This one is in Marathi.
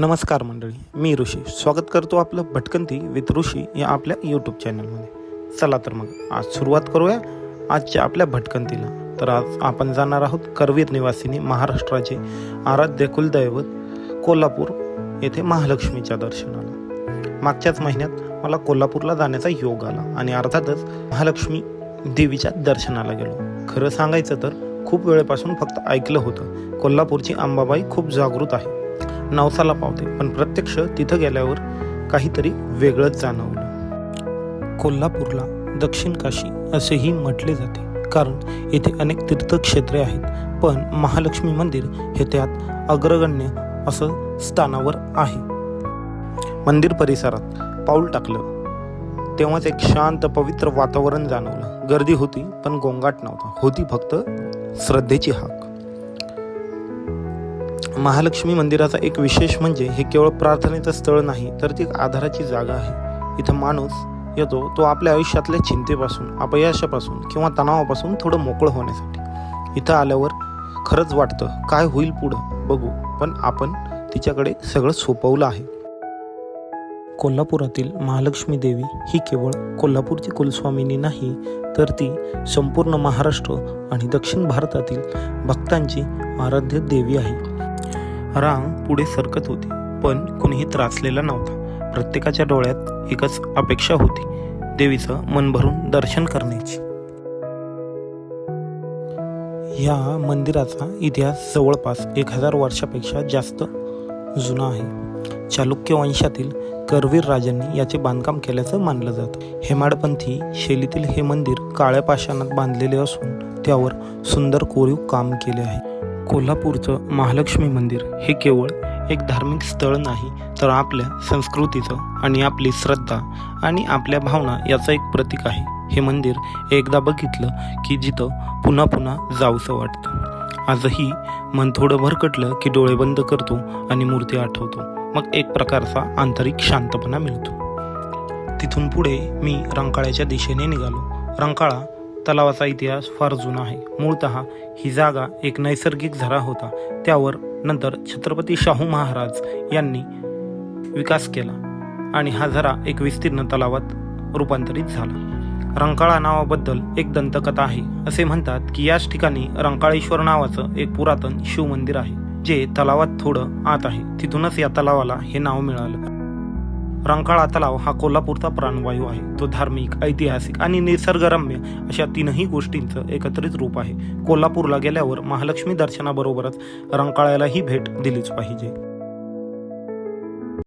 नमस्कार मंडळी मी ऋषी. स्वागत करतो आपलं भटकंती विथ ऋषी या आपल्या यूट्यूब चॅनलमध्ये चला तर मग आज सुरुवात करूया आजच्या आपल्या भटकंतीला. तर आज आपण जाणार आहोत करवीर निवासिनी महाराष्ट्राचे आराध्य कुलदैवत कोल्हापूर येथे महालक्ष्मीच्या दर्शनाला. मागच्याच महिन्यात मला कोल्हापूरला जाण्याचा योग आला आणि अर्थातच महालक्ष्मी देवीच्या दर्शनाला गेलो. खरं सांगायचं तर खूप वेळेपासून फक्त ऐकलं होतं. कोल्हापूरची अंबाबाई खूप जागृत आहे नवसाला पावते. पण प्रत्यक्ष तिथं गेल्यावर काहीतरी वेगळंच जाणवलं. कोल्हापूरला दक्षिण काशी असेही म्हटले जाते. कारण येथे अनेक तीर्थक्षेत्रे आहेत. पण महालक्ष्मी मंदिर हे त्यात अग्रगण्य असं स्थानावर आहे. मंदिर परिसरात पाऊल टाकलं. तेव्हाच एक शांत पवित्र वातावरण जाणवलं. गर्दी होती पण गोंगाट नव्हता. होती फक्त श्रद्धेची हाक. महालक्ष्मी मंदिराचा एक विशेष म्हणजे हे केवळ प्रार्थनेचं स्थळ नाही तर ती एक आधाराची जागा आहे. इथं माणूस येतो तो आपल्या आयुष्यातल्या चिंतेपासून अपयशापासून किंवा तणावापासून थोडं मोकळं होण्यासाठी. इथं आल्यावर खरंच वाटतं काय होईल पुढं बघू. पण आपण तिच्याकडे सगळं सोपवलं आहे. कोल्हापुरातील महालक्ष्मी देवी ही केवळ कोल्हापूरची कुलस्वामिनी नाही तर ती संपूर्ण महाराष्ट्र आणि दक्षिण भारतातील भक्तांची आराध्य देवी आहे. रांग पुढे सरकत होती पण कुणीही त्रासलेला नव्हता. प्रत्येकाच्या डोळ्यात एकच अपेक्षा होती देवीचं मन भरून दर्शन करण्याची. या मंदिराचा इतिहास जवळपास एक हजार वर्षापेक्षा जास्त जुना आहे. चालुक्य वंशातील करवीर राजांनी याचे बांधकाम केल्याचं मानलं जातं. हेमाडपंथी शैलीतील हे मंदिर काळ्या पाषाणात बांधलेले असून त्यावर सुंदर कोरीव काम केले आहे. कोल्हापूरचं महालक्ष्मी मंदिर हे केवळ एक धार्मिक स्थळ नाही तर आपल्या संस्कृतीचं आणि आपली श्रद्धा आणि आपल्या भावना याचं एक प्रतीक आहे. हे मंदिर एकदा बघितलं की जिथं पुन्हा पुन्हा जाऊसं वाटतं. आजही मन थोडं भरकटलं की डोळे बंद करतो आणि मूर्ती आठवतो. मग एक प्रकारचा आंतरिक शांतपणा मिळतो. तिथून पुढे मी रंकाळ्याच्या दिशेने निघालो. रंकाळा तलावाचा इतिहास फार जुना आहे. मूळत ही जागा एक नैसर्गिक झरा होता. त्यावर नंतर छत्रपती शाहू महाराज यांनी विकास केला आणि हा झरा एक विस्तीर्ण तलावात रूपांतरित झाला. रंकाळा नावाबद्दल एक दंतकथा आहे. असे म्हणतात की याच ठिकाणी रंकाळेश्वर नावाचं एक पुरातन शिवमंदिर आहे जे तलावात थोडं आत आहे. तिथूनच या तलावाला हे नाव मिळालं. रंकाळा तलाव हा कोल्हापूरचा प्राणवायू आहे. तो धार्मिक ऐतिहासिक आणि निसर्गरम्य अशा तीनही गोष्टींचं एकत्रित रूप आहे. कोल्हापूरला गेल्यावर महालक्ष्मी दर्शनाबरोबरच रंकाळ्यालाही भेट दिलीच पाहिजे.